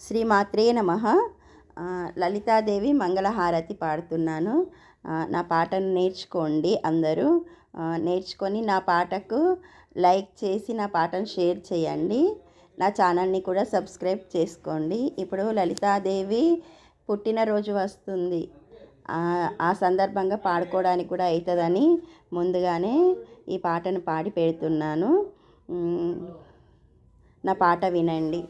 శ్రీమాత్రే నమ. లలితాదేవి మంగళహారతి పాడుతున్నాను. నా పాటను నేర్చుకోండి అందరూ. నేర్చుకొని నా పాటకు లైక్ చేసి నా పాటను షేర్ చేయండి. నా ఛానల్ని కూడా సబ్స్క్రైబ్ చేసుకోండి. ఇప్పుడు లలితాదేవి పుట్టినరోజు వస్తుంది. ఆ, సందర్భంగా పాడుకోవడానికి కూడా అవుతుందని ముందుగానే ఈ పాటను పాడి పెడుతున్నాను. నా పాట వినండి.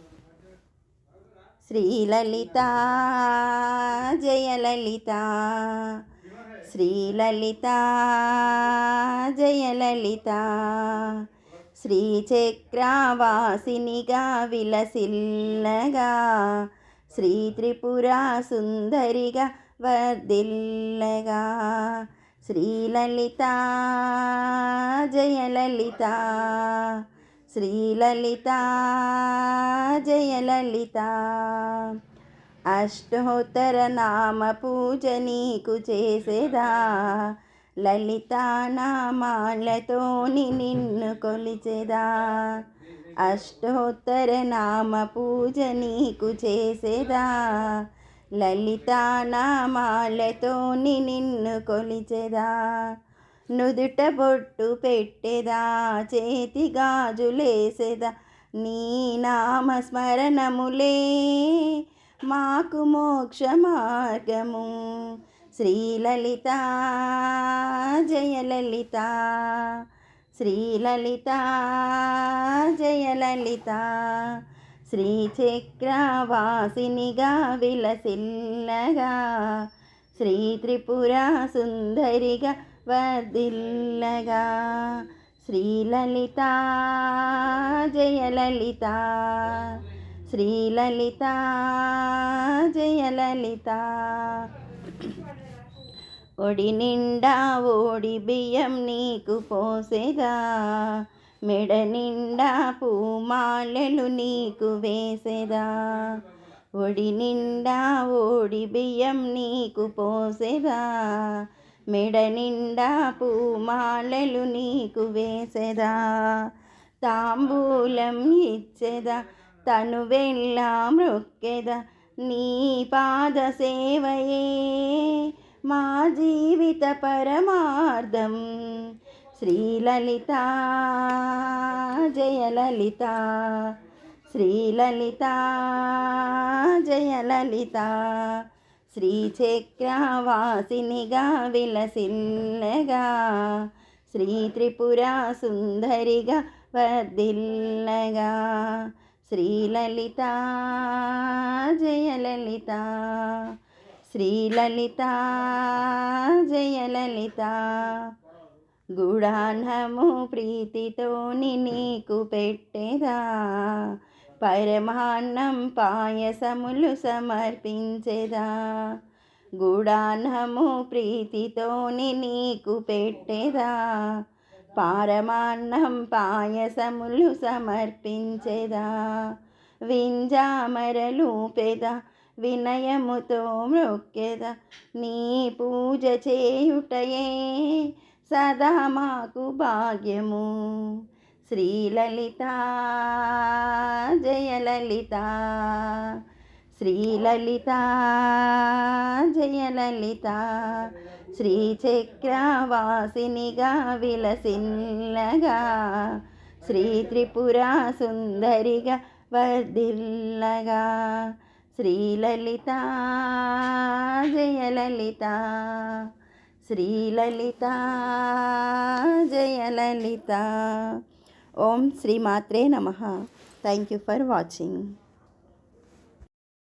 శ్రీలలిత జయలలిత శ్రీలలిత జయలలిత శ్రీచక్రవాసినిగా విలసిల్లగా శ్రీ త్రిపురా సుందరిగా వర్దిల్లగా శ్రీలలిత జయలలిత శ్రీలలిత జయలలిత అష్టోత్తర నామ పూజ నీకు చేసేదా లలిత నామాలతోని నిన్ను కొలిచెదా అష్టోత్తర నామ పూజ నీకు చేసేదా లలిత నామాలతోని నిన్ను కొలిచెదా నుదుట బొట్టు పెట్టెదా? చేతి గాజులేసెదా? నీ నామస్మరణములే మాకు మోక్ష మార్గము శ్రీలలిత జయలలిత శ్రీలలిత జయలలిత శ్రీచక్రవాసినిగా విలసిల్లగా శ్రీ త్రిపుర సుందరిగా వదిల్లగా శ్రీలలిత జయలలిత. శ్రీలలిత జయలలిత. ఒడి నిండా ఓడి బియ్యం నీకు పోసేదా. మెడ నిండా పూమాలెలు నీకు వేసేదా. ఒడి నిండా ఓడి బియ్యం నీకు పోసేదా. మెడ నిండా పూమాలెలు నీకు వేసెదా? తాంబూలం ఇచ్చెదా? తను వెళ్ళా మృక్కెదా? నీ పాద సేవయే మా జీవిత పరమార్థం. శ్రీలలిత జయలలిత శ్రీలలిత జయలలిత. శ్రీచక్రవాసినిగా విలసిల్లగా శ్రీ త్రిపుర సుందరిగా వర్దిల్లగా శ్రీలలిత జయలలిత శ్రీలలిత జయలలిత. గుడాన్నము ప్రీతితోని నీకు పెట్టేదా పరమాన్నం పాయసములు సమర్పించేదా. గుడాన్నము ప్రీతితోని నీకు పెట్టేదా. పారమాన్నం పాయసములు సమర్పించేదా. వింజామరలు పెద వినయముతో మృక్కెద. నీ పూజ చేయుటయే సదా మాకు భాగ్యము. శ్రీలలిత జయలలిత శ్రీలలిత జయలలిత శ్రీచక్రవాసినిగా విలసిల్లగా. శ్రీ త్రిపుర సుందరిగా వర్ధిల్లగా. శ్రీలలిత జయలలిత శ్రీలలిత జయలలిత ఓం శ్రీమాత్రే నమ థ్యాంక్ యూ ఫర్ వాచింగ్